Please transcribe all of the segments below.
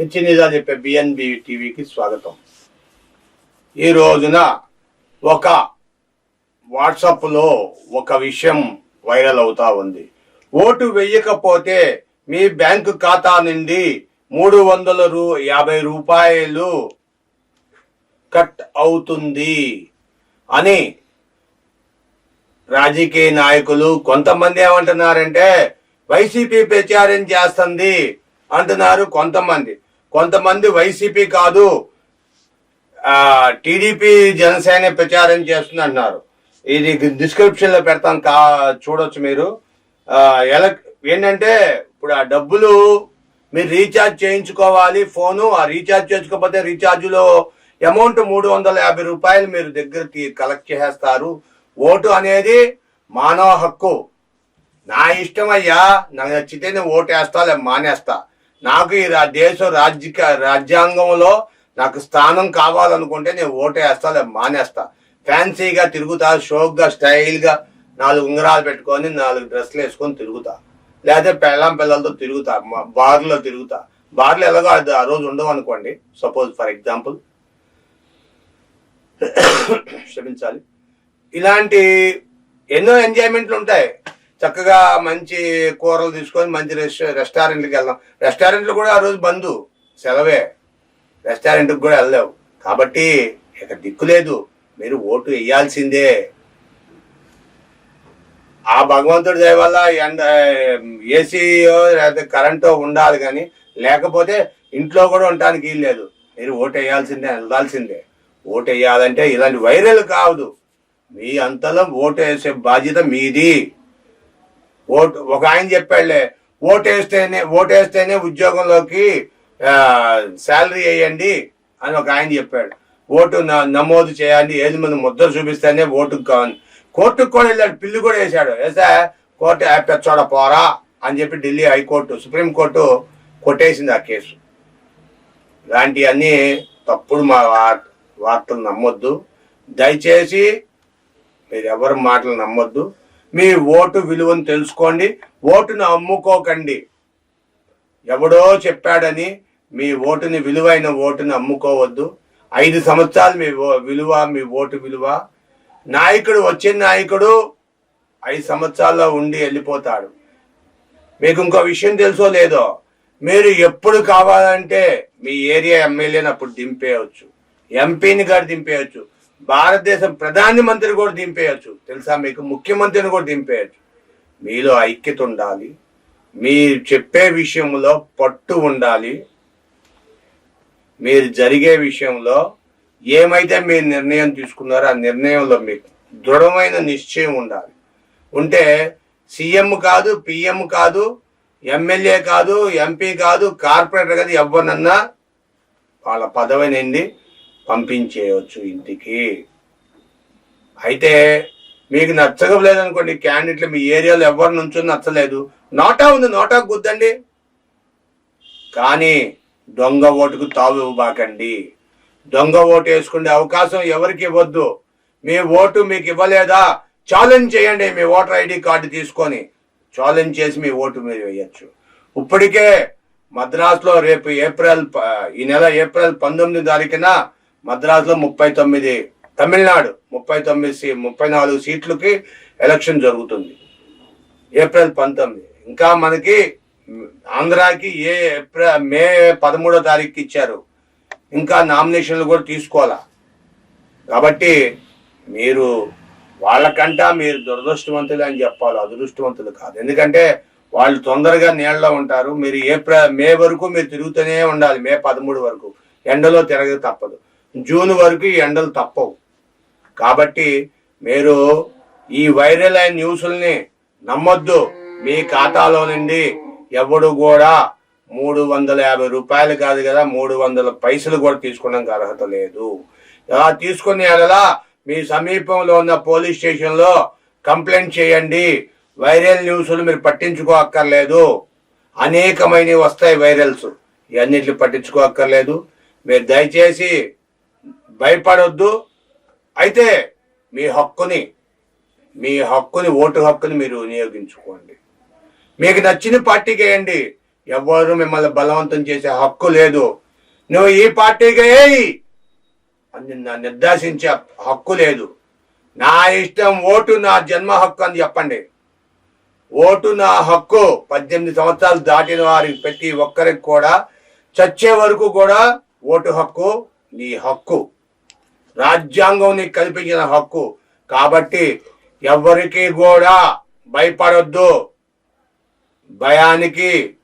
పిచ్చి నిజాలు చెప్పే బిఎన్బి టీవీకి స్వాగతం. ఈ రోజున ఒక వాట్సాప్లో ఒక విషయం వైరల్ అవుతా ఉంది. ఓటు వేయకపోతే మీ బ్యాంకు ఖాతా నుండి మూడు వందల రూ యాభై రూపాయలు కట్ అవుతుంది అని రాజకీయ నాయకులు కొంతమంది ఏమంటున్నారంటే వైసీపీ ప్రచారం చేస్తుంది అంటున్నారు కొంతమంది. కొంతమంది వైసీపీ కాదు టీడీపీ జనసేన ప్రచారం చేస్తుంది అంటున్నారు ఇది డిస్క్రిప్షన్లో పెడతాం కా చూడొచ్చు మీరు. ఎలా ఏంటంటే ఇప్పుడు ఆ డబ్బులు మీరు రీఛార్జ్ చేయించుకోవాలి ఫోను ఆ రీఛార్జ్ చేసుకోకపోతే రీఛార్జ్లో అమౌంట్ మూడు వందల యాభై రూపాయలు మీరు దగ్గరికి కలెక్ట్ చేస్తారు ఓటు అనేది మానవ హక్కు. నా ఇష్టం అయ్యా నాకు నచ్చితే నేను ఓటు వేస్తా లేదా మానేస్తా. నాకు ఈ దేశ రాజ్య రాజ్యాంగంలో నాకు స్థానం కావాలనుకుంటే నేను ఓటేస్తా వేస్తా లేదా మానేస్తా. ఫ్యాన్సీగా తిరుగుతా షోక్గా స్టైల్గా నాలుగు ఉంగరాలు పెట్టుకొని నాలుగు డ్రెస్సులు వేసుకొని తిరుగుతా. లేకపోతే పెళ్ళం పిల్లలతో తిరుగుతా మా- బార్లో తిరుగుతా. బార్లు ఎలాగో అది ఆ రోజు ఉండవు అనుకోండి. Suppose for example. క్షమించాలి. ఇలాంటి ఎన్నో ఎంజాయ్మెంట్లు ఉంటాయి. చక్కగా మంచి కూరలు తీసుకొని మంచి రెస్ట్ రెస్టారెంట్కి వెళ్దాం. రెస్టారెంట్లు కూడా ఆ రోజు బంధు సెలవే. రెస్టారెంట్కి కూడా వెళ్ళావు కాబట్టి ఇక దిక్కు లేదు. మీరు ఓటు వేయాల్సిందే. ఆ భగవంతుడి దయ వల్ల ఎండ ఏసీ లేకపోతే కరెంటో ఉండాలి కానీ లేకపోతే ఇంట్లో కూడా ఉండటానికి వీలు లేదు. మీరు ఓటు వేయాల్సిందే వెళ్ళాల్సిందే. ఓటు వేయాలంటే ఇలాంటి వైరల్ కాదు మీ అంతలో ఓటు వేసే బాధ్యత మీది. ఓటు ఒక ఆయన చెప్పాడులే ఓటు వేస్తేనే ఓటు వేస్తేనే ఉద్యోగంలోకి శాలరీ వేయండి అని ఒక ఆయన చెప్పాడు. ఓటు న- నమోదు చేయండి ఏది మంది ముద్ర చూపిస్తేనే ఓటుకు కావాలి. కోర్టుకు కూడా వెళ్ళాడు పిల్లి కూడా వేశాడు. వేసా కోర్టు పెచ్చోడ పోరా అని చెప్పి ఢిల్లీ హైకోర్టు సుప్రీంకోర్టు కొట్టేసింది ఆ కేసు. ఇలాంటివన్నీ తప్పుడు మా వార్- వార్తలు నమ్మొద్దు. దయచేసి మీరు ఎవరి మాటలు నమ్మొద్దు. మీ ఓటు విలువను తెలుసుకోండి ఓటును అమ్ముకోకండి. ఎవడో చెప్పాడని మీ ఓటుని విలువైన ఓటుని అమ్ముకోవద్దు. ఐదు సంవత్సరాలు మీ ఓ- విలువ మీ ఓటు విలువ. నాయకుడు వచ్చిన నాయకుడు ఐదు సంవత్సరాల్లో ఉండి వెళ్ళిపోతాడు. మీకు ఇంకో విషయం తెలుసో లేదో? మీరు ఎప్పుడు కావాలంటే మీ ఏరియా ఎమ్మెల్యేని అప్పుడు దింపేయచ్చు. ఎంపీని గారు దింపేయచ్చు. భారతదేశం ప్రధాని మంత్రి కూడా దింపేయచ్చు. తెలుసా మీకు? ముఖ్యమంత్రిని కూడా దింపేయచ్చు. మీలో ఐక్యత ఉండాలి. మీరు చెప్పే విషయంలో పట్టు ఉండాలి. మీరు జరిగే విషయంలో ఏమైతే మీరు నిర్ణయం తీసుకున్నారో ఆ నిర్ణయంలో మీకు దృఢమైన నిశ్చయం ఉండాలి. ఉంటే సీఎం కాదు పిఎం కాదు ఎమ్మెల్యే కాదు ఎంపీ కాదు కార్పొరేటర్ కాదు ఎవరినన్నా వాళ్ళ పదవి పంపించేయచ్చు పంపించేయవచ్చు ఇంటికి. అయితే మీకు నచ్చకపోలేదనుకోండి క్యాండిడేట్లు మీ ఏరియాలో ఎవరి నుంచో నచ్చలేదు. నోటా ఉంది నోటా గుద్దండి. కానీ దొంగ ఓటుకు తావు ఇవ్వబాకండి. దొంగ ఓటు వేసుకునే అవకాశం ఎవరికి ఇవ్వద్దు. మీ ఓటు మీకు ఇవ్వలేదా? ఛాలెంజ్ చేయండి మీ ఓటర్ ఐడి కార్డు తీసుకొని. ఛాలెంజ్ చేసి మీ ఓటు మీరు వేయచ్చు. ఇప్పటికే మద్రాసులో రేపు ఏప్రిల్ ఈ నెల ఏప్రిల్ పంతొమ్మిది తారీఖున మద్రాసులో ముప్పై తొమ్మిది తమిళనాడు ముప్పై తొమ్మిది సీ ముప్పై నాలుగు సీట్లకి ఎలక్షన్ జరుగుతుంది. ఏప్రిల్ పంతొమ్మిది. ఇంకా మనకి ఆంధ్రాకి ఏ ఏప్రిల్ మే పదమూడో తారీఖుకి ఇచ్చారు. ఇంకా నామినేషన్లు కూడా తీసుకోవాలా? కాబట్టి మీరు వాళ్ళకంటా మీరు దురదృష్టవంతులు అని చెప్పాలి. అదృష్టవంతులు కాదు. ఎందుకంటే వాళ్ళు తొందరగా నీళ్ళలో ఉంటారు. మీరు ఏప్రిల్ మే వరకు మీరు తిరుగుతూనే ఉండాలి. మే పదమూడు వరకు. ఎండలో తిరగ తప్పదు. జూన్ వరకు ఈ ఎండలు తప్పవు. కాబట్టి మీరు ఈ వైరల్ అయిన న్యూస్ల్ని నమ్మొద్దు. మీ ఖాతాలో నుండి ఎవడు కూడా మూడు వందల యాభై రూపాయలు కాదు కదా మూడు వందల పైసలు కూడా తీసుకోవడానికి అర్హత లేదు. అలా తీసుకునే ఎడలా మీ సమీపంలో ఉన్న పోలీస్ స్టేషన్లో కంప్లైంట్ చేయండి. వైరల్ న్యూస్లు మీరు పట్టించుకోక్కర్లేదు. అనేకమైనవి వస్తాయి వైరల్స్. ఇవన్నిటిని పట్టించుకోక్కర్లేదు. మీరు దయచేసి భయపడొద్దు. అయితే మీ హక్కుని మీ హక్కుని ఓటు హక్కుని మీరు వినియోగించుకోండి. మీకు నచ్చిన పార్టీకి వేయండి. ఎవరు మిమ్మల్ని బలవంతం చేసే హక్కు లేదు. నువ్వు ఈ పార్టీకి వేయి. అని నా నిర్దేశించే హక్కు లేదు. నా ఇష్టం ఓటు నా జన్మ హక్కు అని చెప్పండి. ఓటు నా హక్కు పద్దెనిమిది సంవత్సరాలు దాటిన వారికి ప్రతి ఒక్కరికి కూడా చచ్చే వరకు కూడా ఓటు హక్కు నీ హక్కు. రాజ్యాంగం నీకు కల్పించిన హక్కు. కాబట్టి ఎవరికి కూడా భయపడొద్దు. భయానికి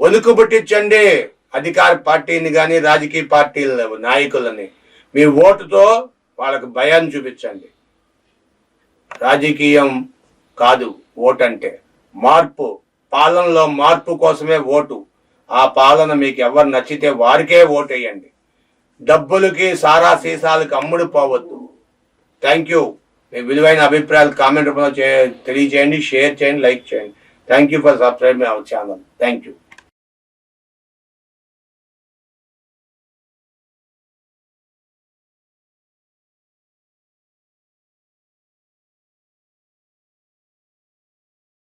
వణుకు పుట్టించండి. అధికార పార్టీని కానీ రాజకీయ పార్టీల నాయకులని. మీ ఓటుతో వాళ్ళకు భయాన్ని చూపించండి. రాజకీయం కాదు ఓటు అంటే మార్పు పాలనలో మార్పు కోసమే ఓటు. ఆ పాలన మీకు ఎవరు నచ్చితే వారికే ఓటు వేయండి డబ్బులకి సారా సీసాలకి అమ్ముడు పోవద్దు. థ్యాంక్ యూ మీ విలువైన అభిప్రాయాలు కామెంట్ రూపంలో తెలియజేయండి షేర్ చేయండి లైక్ చేయండి. Thank you for subscribe our channel thank you